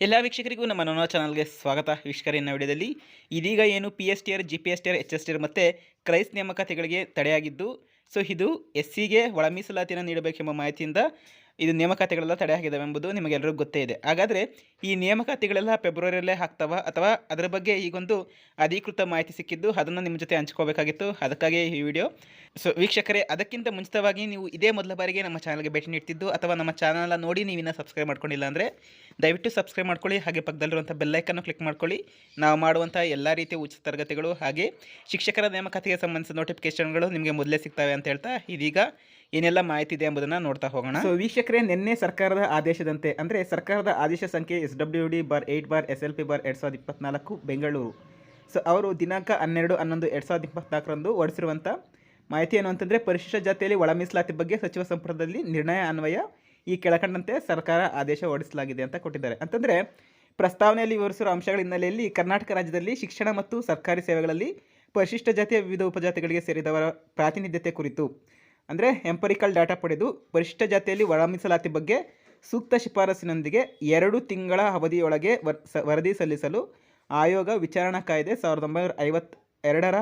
ಎಲ್ಲ ವೀಕ್ಷಕರಿಗೂ ನಮ್ಮ ನೋನೋ ಚಾನಲ್ಗೆ ಸ್ವಾಗತ. ವೀಕ್ಷಕರಿನ ವಿಡಿಯೋದಲ್ಲಿ ಇದೀಗ ಏನು P S T R G P S T R H S T R ಮತ್ತು ಕ್ರೈಸ್ ನೇಮಕಾತಿಗಳಿಗೆ ತಡೆಯಾಗಿದ್ದು, ಸೊ ಇದು ಎಸ್ ಸಿಗೆ ಒಳ ಮೀಸಲಾತಿಯನ್ನು ನೀಡಬೇಕೆಂಬ ಮಾಹಿತಿಯಿಂದ ಇದು ನೇಮಕಾತಿಗಳೆಲ್ಲ ತಡೆ ಆಗಿದ್ದಾವೆ ಎಂಬುದು ನಿಮಗೆಲ್ಲರಿಗೂ ಗೊತ್ತೇ ಇದೆ. ಹಾಗಾದರೆ ಈ ನೇಮಕಾತಿಗಳೆಲ್ಲ ಫೆಬ್ರವರಿಯಲ್ಲೇ ಹಾಕ್ತಾವ? ಅಥವಾ ಅದರ ಬಗ್ಗೆ ಈಗೊಂದು ಅಧಿಕೃತ ಮಾಹಿತಿ ಸಿಕ್ಕಿದ್ದು ಅದನ್ನು ನಿಮ್ಮ ಜೊತೆ ಹಂಚ್ಕೋಬೇಕಾಗಿತ್ತು. ಅದಕ್ಕಾಗಿ ಈ ವಿಡಿಯೋ. ಸೊ ವೀಕ್ಷಕರೇ, ಅದಕ್ಕಿಂತ ಮುಂಚಿತವಾಗಿ ನೀವು ಇದೇ ಮೊದಲ ಬಾರಿಗೆ ನಮ್ಮ ಚಾನಲ್ಗೆ ಭೇಟಿ ನೀಡ್ತಿದ್ದು ಅಥವಾ ನಮ್ಮ ಚಾನಲ್ನ ನೋಡಿ ನೀವು ಇನ್ನೂ ಸಬ್ಸ್ಕ್ರೈಬ್ ಮಾಡ್ಕೊಂಡಿಲ್ಲ ಅಂದರೆ ದಯವಿಟ್ಟು ಸಬ್ಸ್ಕ್ರೈಬ್ ಮಾಡ್ಕೊಳ್ಳಿ. ಹಾಗೆ ಪಕ್ಕದಲ್ಲಿರುವಂಥ ಬೆಲ್ಲೈಕನ್ನು ಕ್ಲಿಕ್ ಮಾಡ್ಕೊಳ್ಳಿ. ನಾವು ಮಾಡುವಂಥ ಎಲ್ಲ ರೀತಿಯ ಉಚಿತ ತರಗತಿಗಳು ಹಾಗೆ ಶಿಕ್ಷಕರ ನೇಮಕಾತಿಗೆ ಸಂಬಂಧಿಸಿದ ನೋಟಿಫಿಕೇಶನ್ಗಳು ನಿಮಗೆ ಮೊದಲೇ ಸಿಗ್ತವೆ ಅಂತ ಹೇಳ್ತಾ ಇದೀಗ ಏನೆಲ್ಲ ಮಾಹಿತಿ ಇದೆ ಎಂಬುದನ್ನು ನೋಡ್ತಾ ಹೋಗೋಣ. ಸೊ ವೀಕ್ಷಕರೇ, ನಿನ್ನೆ ಸರ್ಕಾರದ ಆದೇಶದಂತೆ, ಅಂದರೆ ಸರ್ಕಾರದ ಆದೇಶ ಸಂಖ್ಯೆ S W D bar eight bar S L P bar ಎರಡು ಸಾವಿರದ ಇಪ್ಪತ್ನಾಲ್ಕು ಬೆಂಗಳೂರು. ಸೊ ಅವರು ದಿನಾಂಕ ಹನ್ನೆರಡು, ಹನ್ನೊಂದು, ಎರಡು ಸಾವಿರದ ಇಪ್ಪತ್ನಾಲ್ಕರಂದು ಹೊರಡಿಸಿರುವಂಥ ಮಾಹಿತಿ ಏನು ಅಂತಂದರೆ, ಪರಿಶಿಷ್ಟ ಜಾತಿಯಲ್ಲಿ ಒಳ ಮೀಸಲಾತಿ ಬಗ್ಗೆ ಸಚಿವ ಸಂಪುಟದಲ್ಲಿ ನಿರ್ಣಯ ಅನ್ವಯ ಈ ಕೆಳಕಂಡಂತೆ ಸರ್ಕಾರ ಆದೇಶ ಹೊರಡಿಸಲಾಗಿದೆ ಅಂತ ಕೊಟ್ಟಿದ್ದಾರೆ. ಅಂತಂದರೆ, ಪ್ರಸ್ತಾವನೆಯಲ್ಲಿ ವಿವರಿಸಿರುವ ಅಂಶಗಳ ಹಿನ್ನೆಲೆಯಲ್ಲಿ ಕರ್ನಾಟಕ ರಾಜ್ಯದಲ್ಲಿ ಶಿಕ್ಷಣ ಮತ್ತು ಸರ್ಕಾರಿ ಸೇವೆಗಳಲ್ಲಿ ಪರಿಶಿಷ್ಟ ಜಾತಿಯ ವಿವಿಧ ಉಪಜಾತಿಗಳಿಗೆ ಸೇರಿದವರ ಪ್ರಾತಿನಿಧ್ಯತೆ ಕುರಿತು. ಅಂದರೆ ಎಂಪರಿಕಲ್ ಡಾಟಾ ಪಡೆದು ಪರಿಷ್ಠ ಜಾತಿಯಲ್ಲಿ ಒಳ ಮೀಸಲಾತಿ ಬಗ್ಗೆ ಸೂಕ್ತ ಶಿಫಾರಸಿನೊಂದಿಗೆ ಎರಡು ತಿಂಗಳ ಅವಧಿಯೊಳಗೆ ವರದಿ ಸಲ್ಲಿಸಲು ಆಯೋಗ ವಿಚಾರಣಾ ಕಾಯ್ದೆ ಸಾವಿರದ ಒಂಬೈನೂರ ಐವತ್ತ ಎರಡರ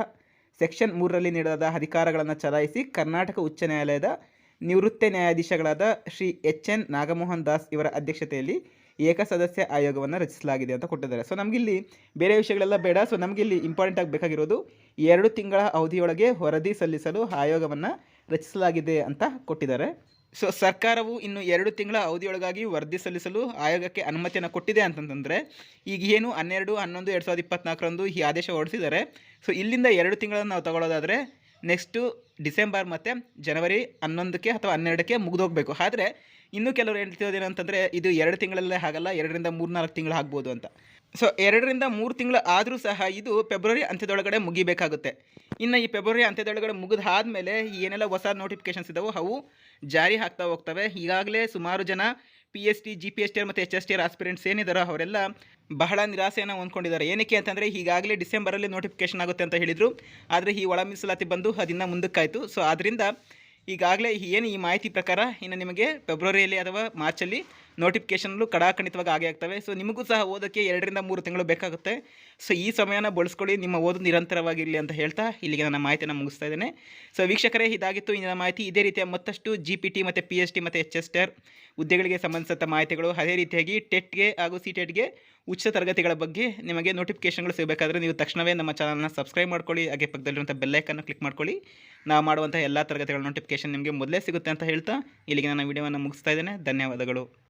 ಸೆಕ್ಷನ್ ಮೂರರಲ್ಲಿ ನೀಡಲಾದ ಅಧಿಕಾರಗಳನ್ನು ಚಲಾಯಿಸಿ ಕರ್ನಾಟಕ ಉಚ್ಚ ನ್ಯಾಯಾಲಯದ ನಿವೃತ್ತ ನ್ಯಾಯಾಧೀಶಗಳಾದ ಶ್ರೀ ಎಚ್ ಎನ್ ನಾಗಮೋಹನ್ ದಾಸ್ ಇವರ ಅಧ್ಯಕ್ಷತೆಯಲ್ಲಿ ಏಕಸದಸ್ಯ ಆಯೋಗವನ್ನು ರಚಿಸಲಾಗಿದೆ ಅಂತ ಕೊಟ್ಟಿದ್ದಾರೆ. ಸೊ ನಮಗಿಲ್ಲಿ ಬೇರೆ ವಿಷಯಗಳೆಲ್ಲ ಬೇಡ. ಸೊ ನಮಗಿಲ್ಲಿ ಇಂಪಾರ್ಟೆಂಟ್ ಆಗಿ ಬೇಕಾಗಿರೋದು ಎರಡು ತಿಂಗಳ ಅವಧಿಯೊಳಗೆ ವರದಿ ಸಲ್ಲಿಸಲು ಆಯೋಗವನ್ನು ರಚಿಸಲಾಗಿದೆ ಅಂತ ಕೊಟ್ಟಿದ್ದಾರೆ. ಸೊ ಸರ್ಕಾರವು ಇನ್ನು ಎರಡು ತಿಂಗಳ ಅವಧಿಯೊಳಗಾಗಿ ವರದಿ ಸಲ್ಲಿಸಲು ಆಯೋಗಕ್ಕೆ ಅನುಮತಿಯನ್ನು ಕೊಟ್ಟಿದೆ ಅಂತಂತಂದರೆ ಈಗ ಏನು ಹನ್ನೆರಡು, ಹನ್ನೊಂದು, ಎರಡು ಸಾವಿರದ ಇಪ್ಪತ್ನಾಲ್ಕರಂದು ಈ ಆದೇಶ ಹೊರಡಿಸಿದ್ದಾರೆ. ಸೊ ಇಲ್ಲಿಂದ ಎರಡು ತಿಂಗಳನ್ನು ನಾವು ತಗೊಳ್ಳೋದಾದರೆ ನೆಕ್ಸ್ಟು ಡಿಸೆಂಬರ್ ಮತ್ತು ಜನವರಿ ಹನ್ನೊಂದಕ್ಕೆ ಅಥವಾ ಹನ್ನೆರಡಕ್ಕೆ ಮುಗಿದೋಗಬೇಕು. ಆದರೆ, ಇನ್ನೂ ಕೆಲವರು ಹೇಳ್ತಿರೋದೇನಂತಂದರೆ ಇದು ಎರಡು ತಿಂಗಳಲ್ಲೇ ಆಗಲ್ಲ, ಎರಡರಿಂದ ಮೂರು ನಾಲ್ಕು ತಿಂಗಳು ಆಗ್ಬೋದು ಅಂತ. ಸೊ ಎರಡರಿಂದ ಮೂರು ತಿಂಗಳು ಆದರೂ ಸಹ ಇದು ಫೆಬ್ರವರಿ ಅಂತ್ಯದೊಳಗಡೆ ಮುಗಿಬೇಕಾಗುತ್ತೆ. ಇನ್ನು ಈ ಫೆಬ್ರವರಿ ಅಂತ್ಯದೊಳಗಡೆ ಮುಗಿದ ಈ ಏನೆಲ್ಲ ಹೊಸ ನೋಟಿಫಿಕೇಷನ್ಸ್ ಇದ್ದಾವೋ ಅವು ಜಾರಿ ಆಗ್ತಾ ಹೋಗ್ತವೆ. ಈಗಾಗಲೇ ಸುಮಾರು ಜನ P S T G P S T ಮತ್ತು ಎಚ್ ಎಸ್ ಟಿ ಆಸ್ಪಿರೆಂಟ್ಸ್ ಏನಿದ್ದಾರೋ ಅವರೆಲ್ಲ ಬಹಳ ನಿರಾಸೆಯನ್ನು ಹೊಂದ್ಕೊಂಡಿದ್ದಾರೆ. ಏನಕ್ಕೆ ಅಂತಂದರೆ ಈಗಾಗಲೇ ಡಿಸೆಂಬರಲ್ಲಿ ನೋಟಿಫಿಕೇಷನ್ ಆಗುತ್ತೆ ಅಂತ ಹೇಳಿದರು. ಆದರೆ ಈ ಒಳ ಮೀಸಲಾತಿ ಬಂದು ಅದನ್ನು ಮುಂದಕ್ಕಾಯಿತು. ಸೊ ಆದ್ದರಿಂದ ಈಗಾಗಲೇ ಏನು ಈ ಮಾಹಿತಿ ಪ್ರಕಾರ ಇನ್ನು ನಿಮಗೆ ಫೆಬ್ರವರಿಯಲ್ಲಿ ಅಥವಾ ಮಾರ್ಚಲ್ಲಿ ನೋಟಿಫಿಕೇಷನ್ಗಳು ಕಡಾಖಂಡಿತವಾಗಿ ಆಗೇ ಆಗ್ತವೆ. ಸೊ ನಿಮಗೂ ಸಹ ಓದೋಕ್ಕೆ ಎರಡರಿಂದ ಮೂರು ತಿಂಗಳು ಬೇಕಾಗುತ್ತೆ. ಸೊ ಈ ಸಮಯನ ಬಳಸ್ಕೊಳ್ಳಿ. ನಿಮ್ಮ ಓದು ನಿರಂತರವಾಗಿರಲಿ ಅಂತ ಹೇಳ್ತಾ ಇಲ್ಲಿಗೆ ನನ್ನ ಮಾಹಿತಿಯನ್ನು ಮುಗಿಸ್ತಾ ಇದ್ದೇನೆ. ಸೊ ವೀಕ್ಷಕರೇ, ಇದಾಗಿತ್ತು ಇಂದಿನ ಮಾಹಿತಿ. ಇದೇ ರೀತಿಯ ಮತ್ತಷ್ಟು ಜಿ ಪಿ ಟಿ ಮತ್ತು ಪಿ ಎಚ್ ಡಿ ಮತ್ತು ಎಚ್ ಎಸ್ ಟಿ ಆರ್ ಹುದ್ದೆಗಳಿಗೆ ಸಂಬಂಧಿಸಿದ ಮಾಹಿತಿಗಳು, ಅದೇ ರೀತಿಯಾಗಿ ಟೆಟ್ಗೆ ಹಾಗೂ ಸಿ ಟೆಟ್ಗೆ ಉಚಿತ ತರಗತಿಗಳ ಬಗ್ಗೆ ನಿಮಗೆ ನೋಟಿಫಿಕೇಷನ್ಗಳು ಸಿಗಬೇಕಾದ್ರೆ ನೀವು ತಕ್ಷಣವೇ ನಮ್ಮ ಚಾನಲ್ನ ಸಬ್ಸ್ಕ್ರೈಬ್ ಮಾಡ್ಕೊಳ್ಳಿ. ಹಾಗೆ ಪಕ್ಕದಲ್ಲಿರುವಂಥ ಬೆಲ್ಲೈಕನ್ನು ಕ್ಲಿಕ್ ಮಾಡ್ಕೊಳ್ಳಿ. ನಾವು ಮಾಡುವಂಥ ಎಲ್ಲ ತರಗತಿಗಳ ನೋಟಿಫಿಕೇಷನ್ ನಿಮಗೆ ಮೊದಲೇ ಸಿಗುತ್ತೆ ಅಂತ ಹೇಳ್ತಾ ಇಲ್ಲಿಗೆ ನಾನು ವಿಡಿಯೋವನ್ನು ಮುಗಿಸ್ತಾ ಇದ್ದೇನೆ. ಧನ್ಯವಾದಗಳು.